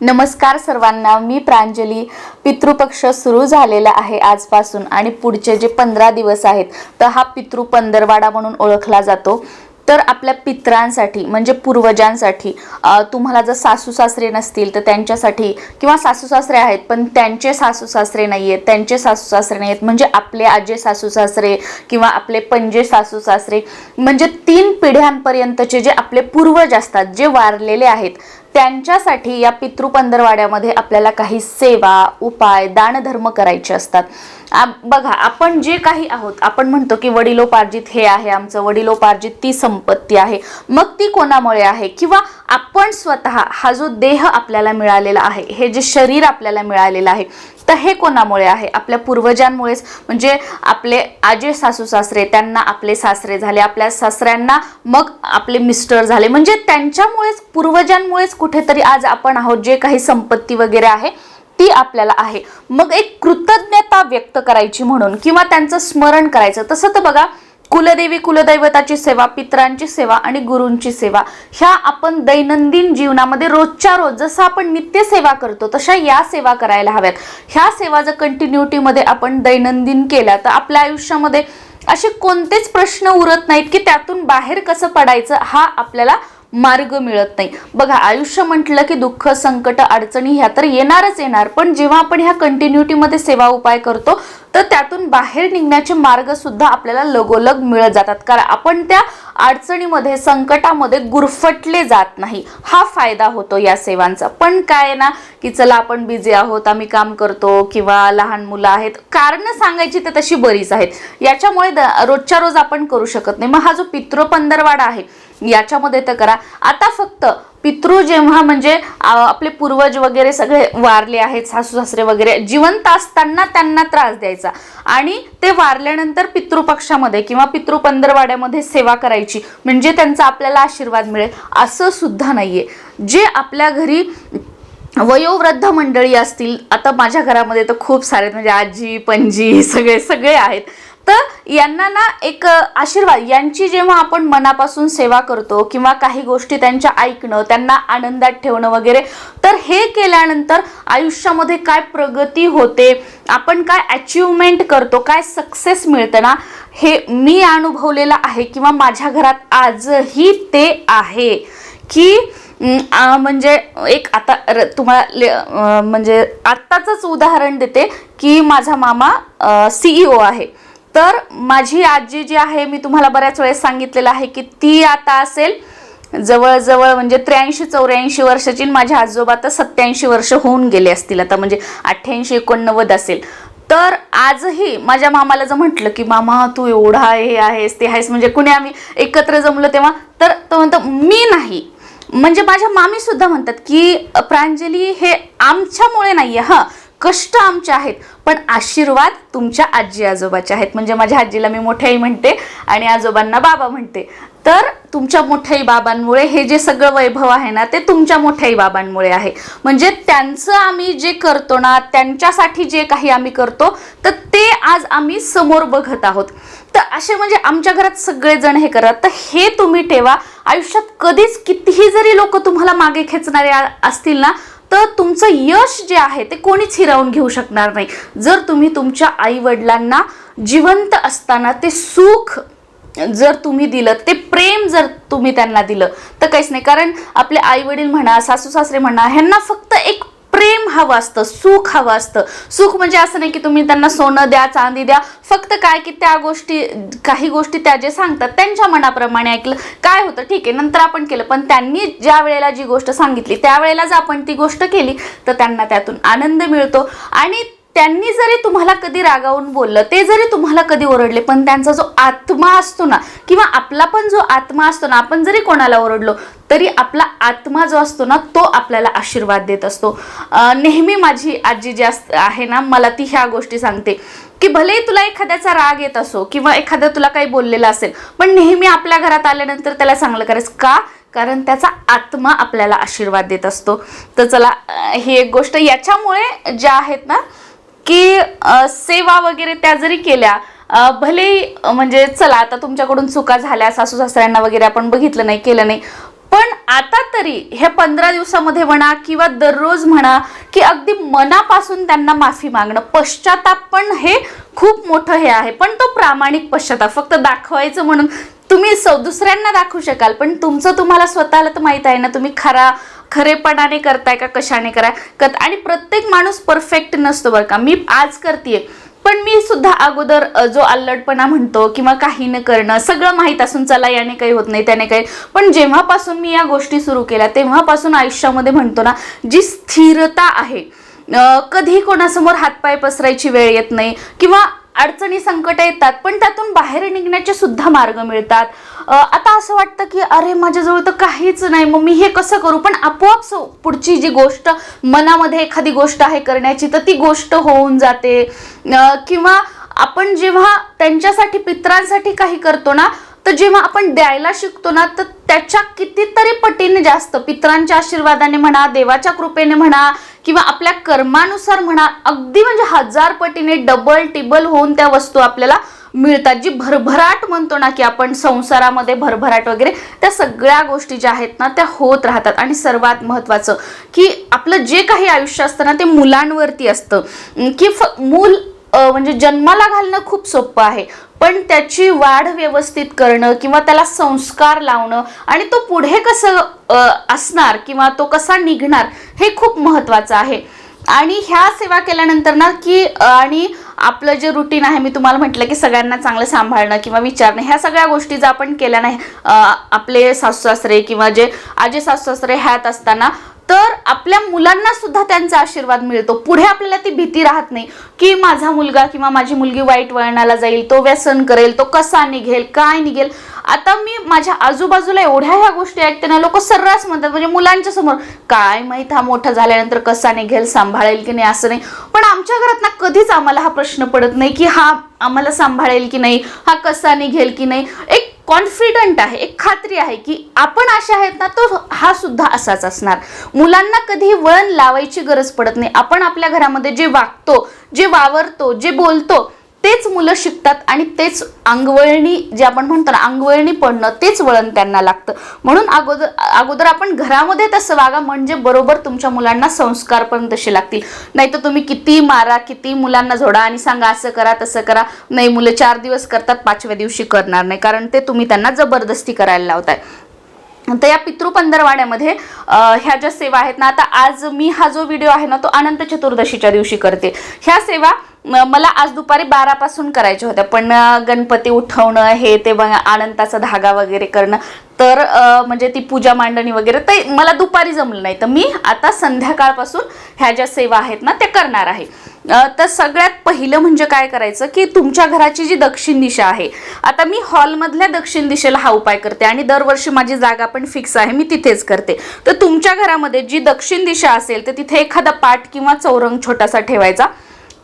नमस्कार सर्वांना मी प्रांजली. पितृपक्ष सुरू झालेला आहे आजपासून आणि पुढचे जे पंधरा दिवस आहेत तर हा पितृ पंधरवाडा म्हणून ओळखला जातो. तर आपल्या पित्रांसाठी म्हणजे पूर्वजांसाठी तुम्हाला जर सासू सासरे नसतील तर त्यांच्यासाठी किंवा सासू सासरे आहेत पण त्यांचे सासू सासरे नाही आहेत त्यांचे सासू सासरे नाही आहेत म्हणजे आपले आजे सासू सासरे किंवा आपले पंजे सासू सासरे म्हणजे तीन पिढ्यांपर्यंतचे जे आपले पूर्वज असतात जे वारलेले आहेत त्यांच्यासाठी या पितृ पंधरवाड्यामध्ये आपल्याला काही सेवा उपाय दानधर्म करायचे असतात. बघा आपण जे काही आहोत आपण म्हणतो की वडिलोपार्जित हे आहे आमचं वडिलोपार्जित ती संपत्ती आहे. मग ती कोणामुळे आहे? किंवा आपण स्वतः हा जो देह आपल्याला मिळालेला आहे हे जे शरीर आपल्याला मिळालेलं आहे तर हे कोणामुळे आहे? आपल्या पूर्वजांमुळेच? म्हणजे आपले आजे सासू सासरे त्यांना आपले सासरे झाले आपल्या सासऱ्यांना मग आपले मिस्टर झाले. म्हणजे त्यांच्यामुळेच पूर्वजांमुळेच कुठेतरी आज आपण आहोत जे काही संपत्ती वगैरे आहे ती आपल्याला आहे. मग एक कृतज्ञता व्यक्त करायची म्हणून किंवा त्यांचं स्मरण करायचं. तसं तर बघा कुलदेवी कुलदैवताची सेवा पित्रांची सेवा आणि गुरूंची सेवा ह्या आपण दैनंदिन जीवनामध्ये रोजच्या रोज जसं आपण नित्य सेवा करतो तशा या सेवा करायला हव्यात. ह्या सेवा जर कंटिन्युटीमध्ये आपण दैनंदिन केल्या तर आपल्या आयुष्यामध्ये असे कोणतेच प्रश्न उरत नाहीत की त्यातून बाहेर कसं पडायचं हा आपल्याला मार्ग मिळत नाही. बघा आयुष्य म्हटलं की दुःख संकट अडचणी ह्या तर येणारच येणार. पण जेव्हा आपण ह्या कंटिन्युटीमध्ये सेवा उपाय करतो तर त्यातून बाहेर निघण्याचे मार्ग सुद्धा आपल्याला लगोलग मिळत जातात. कारण आपण त्या अडचणीमध्ये संकटामध्ये गुरफटले जात नाही. हा फायदा होतो या सेवांचा. पण काय आहे ना की चला आपण बिझी आहोत आम्ही काम करतो किंवा लहान मुलं आहेत कारणं सांगायची तर तशी बरीच आहेत. याच्यामुळे द- रोजच्या रोज आपण करू शकत नाही. मग हा जो पितृ पंधरवाडा आहे याच्यामध्ये तर करा. आता फक्त पितृ जेव्हा म्हणजे आपले पूर्वज वगैरे सगळे वारले आहेत सासू सासरे वगैरे जिवंत असताना त्यांना त्रास द्यायचा. आणि ते वारल्यानंतर पितृपक्षामध्ये किंवा पितृ पंधरवाड्यामध्ये सेवा करायची म्हणजे त्यांचा आपल्याला आशीर्वाद मिळेल असं सुद्धा नाहीये. जे आपल्या घरी वयोवृद्ध मंडळी असतील आता माझ्या घरामध्ये तर खूप सारे म्हणजे आजी पणजी सगळे सगळे आहेत. तर यांना ना एक आशीर्वाद. यांची जेव्हा आपण मनापासून सेवा करतो किंवा काही गोष्टी त्यांच्या ऐकणं त्यांना आनंदात ठेवणं वगैरे तर हे केल्यानंतर आयुष्यामध्ये काय प्रगती होते आपण काय अचिव्हमेंट करतो काय सक्सेस मिळतं ना हे मी अनुभवलेलं आहे किंवा माझ्या घरात आजही ते आहे. की म्हणजे एक आता तुम्हाला ले- म्हणजे आत्ताचंच उदाहरण देते की माझा मामा सीईओ आहे. तर माझी आजी जी आहे मी तुम्हाला बऱ्याच वेळेस सांगितलेलं आहे की ती आता असेल जवळजवळ म्हणजे त्र्याऐंशी चौऱ्याऐंशी वर्षाची माझ्या आजोबा तर सत्याऐंशी वर्ष होऊन गेले असतील. आता म्हणजे अठ्ठ्याऐंशी एकोणनव्वद असेल. तर आजही माझ्या मामाला जर म्हटलं की मामा तू एवढा हे आहेस ते आहेस म्हणजे कुणी आम्ही एकत्र जमलो तेव्हा तर तो म्हणतो मी नाही. म्हणजे माझ्या मामी सुद्धा म्हणतात की प्रांजली हे आमच्यामुळे नाहीये हां. कष्ट आमचे आहेत पण आशीर्वाद तुमच्या आजी आजोबाचे आहेत. म्हणजे माझ्या आजीला मी मोठ्याई म्हणते आणि आजोबांना बाबा म्हणते. तर तुमच्या मोठ्याई बाबांमुळे हे जे सगळं वैभव आहे ना ते तुमच्या मोठ्याई बाबांमुळे आहे. म्हणजे त्यांचं आम्ही जे करतो ना त्यांच्यासाठी जे काही आम्ही करतो तर ते आज आम्ही समोर बघत आहोत. तर असे म्हणजे आमच्या घरात सगळेजण हे करतात. तर हे तुम्ही ठेवा. आयुष्यात कधीच कितीही जरी लोक तुम्हाला मागे खेचणारे असतील ना तर तुमचं यश जे आहे ते कोणीच हिरावून घेऊ शकणार नाही. जर तुम्ही तुमच्या आई वडिलांना जिवंत असताना ते सुख जर तुम्ही दिलं ते प्रेम जर तुम्ही त्यांना दिलं तर काहीच नाही. कारण आपले आई वडील म्हणा सासू सासरे म्हणा ह्यांना फक्त एक प्रेम हवं असतं सुख हवं असतं. सुख म्हणजे असं नाही की तुम्ही त्यांना सोनं द्या चांदी द्या. फक्त काय की त्या गोष्टी काही गोष्टी त्या जे सांगतात त्यांच्या मनाप्रमाणे ऐकलं काय होतं ठीक आहे नंतर आपण केलं. पण त्यांनी ज्या वेळेला जी गोष्ट सांगितली त्यावेळेला जर आपण ती गोष्ट केली तर त्यांना त्यातून आनंद मिळतो. आणि त्यांनी जरी तुम्हाला कधी रागावून बोललं ते जरी तुम्हाला कधी ओरडले पण त्यांचा जो आत्मा असतो ना किंवा आपला पण जो आत्मा असतो ना आपण जरी कोणाला ओरडलो तरी आपला आत्मा जो असतो ना तो आपल्याला आशीर्वाद देत असतो. नेहमी माझी आजी जी अस आहे ना मला ती ह्या गोष्टी सांगते की भलेही तुला एखाद्याचा राग येत असो किंवा एखादं तुला काही बोललेलं असेल पण नेहमी आपल्या घरात आल्यानंतर त्याला चांगलं करायचं. का? कारण त्याचा आत्मा आपल्याला आशीर्वाद देत असतो. तर चला ही एक गोष्ट याच्यामुळे ज्या आहेत ना की अ, सेवा वगैरे त्या जरी केल्या अ, भले म्हणजे चला आता तुमच्याकडून चुका झाल्या सासू सासऱ्यांना वगैरे आपण बघितलं नाही केलं नाही पण आता तरी ह्या पंधरा दिवसामध्ये म्हणा किंवा दररोज म्हणा की अगदी मनापासून त्यांना माफी मागणं पश्चाताप पण हे खूप मोठं हे आहे पण तो प्रामाणिक पश्चाताप फक्त दाखवायचं म्हणून तुम्ही स दुसऱ्यांना दाखवू शकाल पण तुमचं तुम्हाला स्वतःला तर माहीत आहे ना तुम्ही खरा खरेपणाने करताय का कशाने कराय कत आणि प्रत्येक माणूस परफेक्ट नसतो बरं का. मी आज करते पण मी सुद्धा अगोदर जो अल्लडपणा म्हणतो किंवा काही न करणं सगळं माहीत असून चला याने काही होत नाही त्याने काही पण जेव्हापासून मी या गोष्टी सुरू केल्या तेव्हापासून आयुष्यामध्ये म्हणतो ना जी स्थिरता आहे कधी कोणासमोर हातपाय पसरायची वेळ येत नाही किंवा अडचणी संकट येतात पण त्यातून बाहेर निघण्याचे सुद्धा मार्ग मिळतात. आता असं वाटतं की अरे माझ्याजवळ तर काहीच नाही मग मी हे कसं करू? पण आपोआप पुढची जी गोष्ट मनामध्ये एखादी गोष्ट आहे करण्याची तर ती गोष्ट होऊन जाते. किंवा आपण जेव्हा त्यांच्यासाठी पित्रांसाठी काही करतो ना तर जेव्हा आपण द्यायला शिकतो ना तर त्याच्या कितीतरी पटीने जास्त पित्रांच्या आशीर्वादाने म्हणा देवाच्या कृपेने म्हणा किंवा आपल्या कर्मानुसार म्हणा अगदी म्हणजे हजार पटीने डबल टिबल होऊन त्या वस्तू आपल्याला मिळतात. जी भरभराट म्हणतो ना की आपण संसारामध्ये भरभराट वगैरे त्या सगळ्या गोष्टी ज्या आहेत ना त्या होत राहतात. आणि सर्वात महत्त्वाचं की आपलं जे काही आयुष्य असतं ना ते मुलांवरती असतं. की फ मूल म्हणजे जन्माला घालणं खूप सोपं आहे. पण त्याची वाढ व्यवस्थित करणं किंवा त्याला संस्कार लावणं आणि तो पुढे कसं असणार किंवा तो कसा निघणार हे खूप महत्त्वाचं आहे. आणि ह्या सेवा केल्यानंतर ना की आणि आपलं जे रुटीन आहे मी तुम्हाला म्हटलं की सगळ्यांना चांगलं सांभाळणं किंवा विचारणं ह्या सगळ्या गोष्टी जर आपण केल्या नाही आपले सासू सासरे किंवा जे आजी सासू सासरे ह्यात असताना तर आपल्या मुलांना सुद्धा त्यांचा आशीर्वाद मिळतो. पुढे आपल्याला ती भीती राहत नाही की माझा मुलगा किंवा माझी मुलगी वाईट वळणाला जाईल तो व्यसन करेल तो कसा निघेल काय निघेल. आता मी माझ्या आजूबाजूला एवढ्या ह्या गोष्टी ऐकते ना लोक सर्रास म्हणतात म्हणजे मुलांच्या समोर काय माहीत हा मोठा झाल्यानंतर कसा निघेल सांभाळेल की नाही असं नाही. पण आमच्या घरात ना कधीच आम्हाला हा प्रश्न पडत नाही की हा आम्हाला सांभाळेल की नाही हा कसा निघेल की नाही. एक कॉन्फिडंट आहे एक खात्री आहे की आपण असे आहेत ना तो हा सुद्धा असाच असणार. मुलांना कधी वळण लावायची गरज पडत नाही. आपण आपल्या घरामध्ये जे वागतो जे वावरतो जे बोलतो तेच मुलं शिकतात आणि तेच अंगवळणी जे आपण म्हणतो ना अंगवळणी पडणं तेच वळण त्यांना लागतं. म्हणून अगोदर अगोदर आपण घरामध्ये तसं वागा म्हणजे बरोबर तुमच्या मुलांना संस्कार पण तसे लागतील. नाही तर तुम्ही किती मारा किती मुलांना जोडा आणि सांगा असं करा तसं करा. नाही मुलं चार दिवस करतात पाचव्या दिवशी करणार नाही कारण ते तुम्ही त्यांना जबरदस्ती करायला लावताय. तर या पितृ पंधरवाड्यामध्ये ह्या ज्या सेवा आहेत ना आता आज मी हा जो व्हिडिओ आहे ना तो अनंत चतुर्दशीच्या दिवशी करते. ह्या सेवा मला आज दुपारी बारापासून करायच्या होत्या पण गणपती उठवणं हे ते अनंताचा धागा वगैरे करणं तर म्हणजे ती पूजा मांडणी वगैरे ते मला दुपारी जमलं नाही. तर मी आता संध्याकाळपासून ह्या ज्या सेवा आहेत ना त्या करणार आहे. तर सगळ्यात पहिलं म्हणजे काय करायचं की तुमच्या घराची जी दक्षिण दिशा आहे आता मी हॉलमधल्या दक्षिण दिशेला हा उपाय करते आणि दरवर्षी माझी जागा पण फिक्स आहे मी तिथेच करते. तर तुमच्या घरामध्ये जी दक्षिण दिशा असेल तर तिथे एखादा पाट किंवा चौरंग छोटासा ठेवायचा.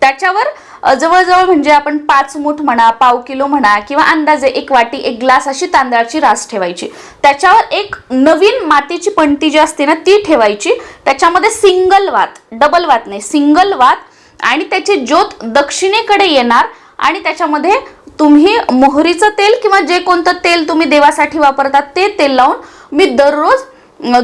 त्याच्यावर जवळजवळ म्हणजे आपण पाच मूठ म्हणा पाव किलो म्हणा किंवा अंदाजे एक वाटी एक ग्लास अशी तांदळाची रास ठेवायची. त्याच्यावर एक नवीन मातीची पणती जी असते ना ती ठेवायची. त्याच्यामध्ये सिंगल वात डबल वात नाही सिंगल वात आणि त्याची ज्योत दक्षिणेकडे येणार आणि त्याच्यामध्ये तुम्ही मोहरीचं तेल किंवा जे कोणतं तेल तुम्ही देवासाठी वापरतात ते तेल लावून मी दररोज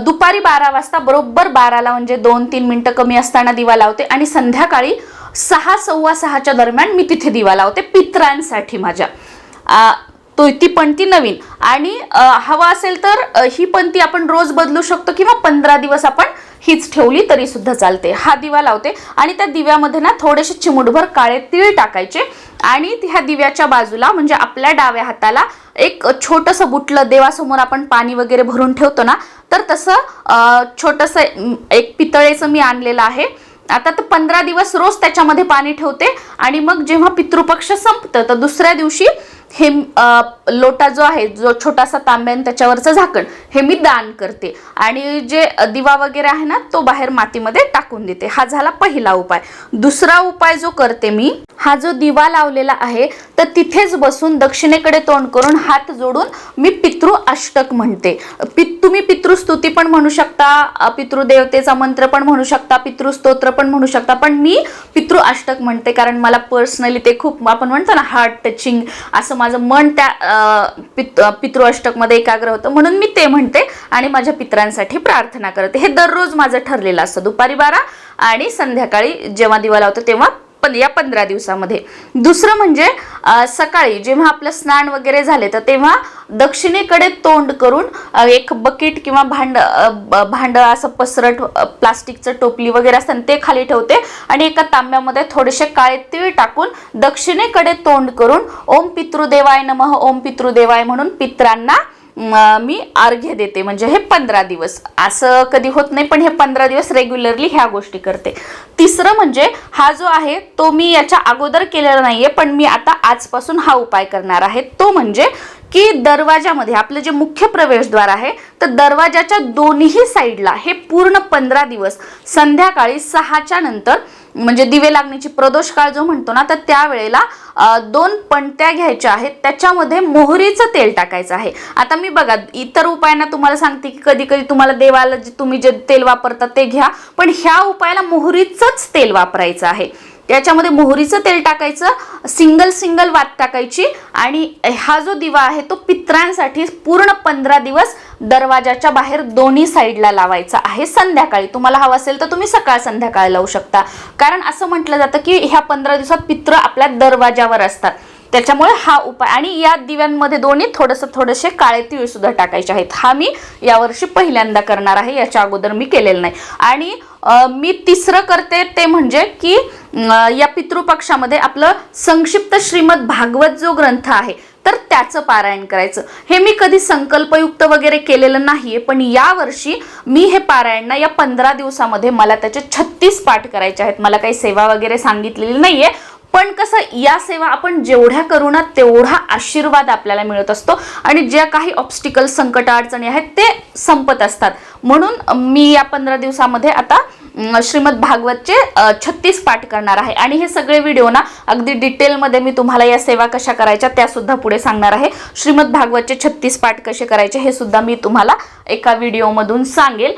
दुपारी बारा वाजता बरोबर बाराला म्हणजे दोन तीन मिनटं कमी असताना दिवा लावते आणि संध्याकाळी सहा सव्वा सहाच्या दरम्यान मी तिथे दिवा लावते पित्रांसाठी माझ्या. तो ती पणती नवीन. आणि हवा असेल तर ही पणती आपण रोज बदलू शकतो किंवा पंधरा दिवस आपण हीच ठेवली तरी सुद्धा चालते. हा दिवा लावते आणि त्या दिव्यामध्ये ना थोडेसे चिमुटभर काळे तीळ टाकायचे आणि ह्या दिव्याच्या बाजूला म्हणजे आपल्या डाव्या हाताला एक छोटंसं बुटलं देवासमोर आपण पाणी वगैरे भरून ठेवतो ना तर तसं छोटंसं एक पितळेचं मी आणलेलं आहे. आता तर पंधरा दिवस रोज त्याच्यामध्ये पाणी ठेवते आणि मग जेव्हा पितृपक्ष संपतं तर दुसऱ्या दिवशी हे लोटा जो आहे जो छोटासा तांब्यान त्याच्यावरचं झाकण हे मी दान करते. आणि जे दिवा वगैरे आहे ना तो बाहेर मातीमध्ये टाकून देते. हा झाला पहिला उपाय. दुसरा उपाय जो करते मी हा जो दिवा लावलेला आहे तर तिथेच बसून दक्षिणेकडे तोंड करून हात जोडून मी पितृ अष्टक म्हणते. पि तुम्ही पितृस्तुती पण म्हणू शकता पितृदेवतेचा मंत्र पण म्हणू शकता पितृस्तोत्र पण म्हणू शकता पण मी पितृ अष्टक म्हणते कारण मला पर्सनली ते खूप आपण म्हणतो ना हार्ट टचिंग असं माझं मन त्या पित पितृ अष्टकमध्ये एकाग्र होतं म्हणून मी ते म्हणते आणि माझ्या पित्रांसाठी प्रार्थना करते. हे दररोज माझं ठरलेलं असतं. दुपारी बारा आणि संध्याकाळी जेव्हा दिवा लावतो तेव्हा पण या पंधरा दिवसामध्ये. दुसरं म्हणजे सकाळी जेव्हा आपलं स्नान वगैरे झाले तर तेव्हा दक्षिणेकडे तोंड करून एक बकेट किंवा भांड भांड असं पसरट प्लास्टिकचं टोपली वगैरे असतं ते खाली ठेवते आणि एका तांब्यामध्ये थोडेसे काळे तीळ टाकून दक्षिणेकडे तोंड करून ओम पितृदेवाय नमः ओम पितृदेवाय म्हणून पित्रांना मी अर्घ्य देते. म्हणजे हे पंधरा दिवस. असं कधी होत नाही पण हे पंधरा दिवस रेग्युलरली ह्या गोष्टी करते. तिसरं म्हणजे हा जो आहे तो मी याच्या अगोदर केलेला नाहीये पण मी आता आजपासून हा उपाय करणार आहे. तो म्हणजे की दरवाजामध्ये आपलं जे मुख्य प्रवेशद्वार आहे तर दरवाजाच्या दोन्ही साईडला हे पूर्ण पंधरा दिवस संध्याकाळी सहाच्या नंतर म्हणजे दिवे लागण्याची प्रदोष काळ जो म्हणतो ना तर त्यावेळेला दोन पणत्या घ्यायच्या आहेत. त्याच्यामध्ये मोहरीचं तेल टाकायचं आहे. आता मी बघा इतर उपायांना तुम्हाला सांगते की कधी कधी तुम्हाला देवाला जे तुम्ही जे तेल वापरता ते घ्या पण ह्या उपायाला मोहरीचंच तेल वापरायचं आहे. त्याच्यामध्ये मोहरीचं तेल टाकायचं सिंगल सिंगल वात टाकायची आणि हा जो दिवा आहे तो पित्रांसाठी पूर्ण पंधरा दिवस दरवाजाच्या बाहेर दोन्ही साईडला लावायचा आहे संध्याकाळी. तुम्हाला हवं असेल तर तुम्ही सकाळ संध्याकाळी लावू शकता. कारण असं म्हटलं जातं की ह्या पंधरा दिवसात पित्र आपल्या दरवाजावर असतात. त्याच्यामुळे हा उपाय आणि या दिव्यांमध्ये दोन्ही थोडंसं थोडेसे काळे तीळ सुद्धा टाकायचे आहेत. हा मी यावर्षी पहिल्यांदा करणार आहे याच्या अगोदर मी केलेलं नाही. आणि मी तिसरं करते ते म्हणजे की या पितृपक्षामध्ये आपलं संक्षिप्त श्रीमद भागवत जो ग्रंथ आहे तर त्याचं पारायण करायचं. हे मी कधी संकल्पयुक्त वगैरे केलेलं नाहीये पण यावर्षी मी हे पारायण ना या पंधरा दिवसामध्ये मला त्याचे छत्तीस पाठ करायचे आहेत. मला काही सेवा वगैरे सांगितलेली नाहीये पण कसं या सेवा आपण जेवढ्या करू ना तेवढा आशीर्वाद आपल्याला मिळत असतो. आणि ज्या काही ऑब्स्टिकल संकट अडचणी आहेत ते संपत असतात. म्हणून मी या पंधरा दिवसामध्ये आता श्रीमद भागवतचे छत्तीस पाठ करणार आहे. आणि हे सगळे व्हिडिओ ना अगदी डिटेलमध्ये मी तुम्हाला या सेवा कशा करायच्या त्या सुद्धा पुढे सांगणार आहे. श्रीमद भागवतचे छत्तीस पाठ कसे करायचे हे सुद्धा मी तुम्हाला एका व्हिडिओमधून सांगेल.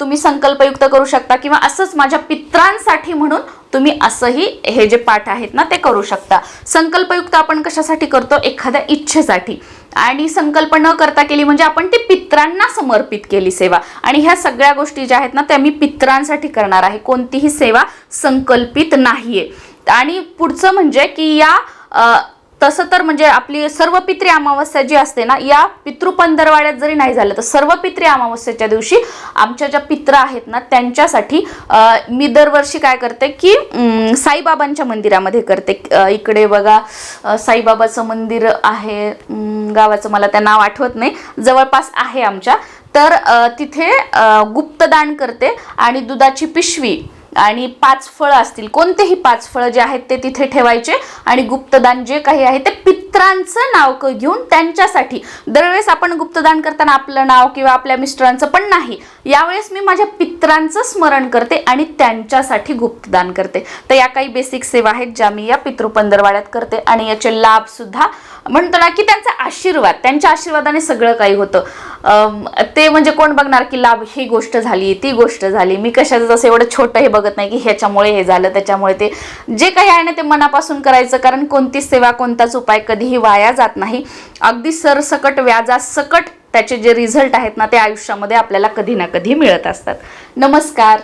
तुम्ही संकल्पयुक्त करू शकता किंवा असंच माझ्या पित्रांसाठी म्हणून तुम्ही असंही हे जे पाठ आहेत ना ते करू शकता. संकल्पयुक्त आपण कशासाठी करतो? एखाद्या इच्छेसाठी. आणि संकल्प न करता केली म्हणजे आपण ती पित्रांना समर्पित केली सेवा. आणि ह्या सगळ्या गोष्टी ज्या आहेत ना त्या मी पित्रांसाठी करणार आहे. कोणतीही सेवा संकल्पित नाहीये. आणि पुढचं म्हणजे की या तसं तर म्हणजे आपली सर्व पित्री अमावस्या जी असते ना या पितृ पंधरवाड्यात जरी नाही झालं तर सर्व पित्री अमावस्याच्या दिवशी आमच्या ज्या पित्र आहेत ना त्यांच्यासाठी मी दरवर्षी काय करते की साईबाबांच्या मंदिरामध्ये करते. इकडे बघा साईबाबाचं मंदिर आहे गावाचं मला त्या नाव आठवत नाही. जवळपास आहे आमच्या. तर तिथे गुप्तदान करते आणि दुधाची पिशवी आणि पाच फळं असतील कोणतेही पाच फळं जे आहेत ते तिथे ठेवायचे. आणि गुप्तदान जे काही आहे ते पित्रांचं नाव घेऊन त्यांच्यासाठी. दरवेळेस आपण गुप्तदान करताना आपलं नाव किंवा आपल्या मिस्टरांचं पण नाही. यावेळेस मी माझ्या पित्रांचं स्मरण करते आणि त्यांच्यासाठी गुप्तदान करते. तर या काही बेसिक सेवा आहेत ज्या मी या पितृपंधरवाड्यात करते. आणि याचे लाभसुद्धा म्हणतो ना की त्यांचा आशीर्वाद त्यांच्या आशीर्वादाने सगळं काही होतं. ते म्हणजे कोण बघणार की लाभ ही गोष्ट झाली ती गोष्ट झाली. मी कशाचं जसं एवढं छोटं हे बघत नाही की ह्याच्यामुळे हे झालं त्याच्यामुळे ते जे काही आहे ना ते मनापासून करायचं कारण कोणतीच सेवा कोणताच उपाय कधीही वाया जात नाही. अगदी सरसकट व्याजासकट त्याचे जे रिझल्ट आहेत ना ते आयुष्यामध्ये आपल्याला कधी ना कधी मिळत असतात. नमस्कार.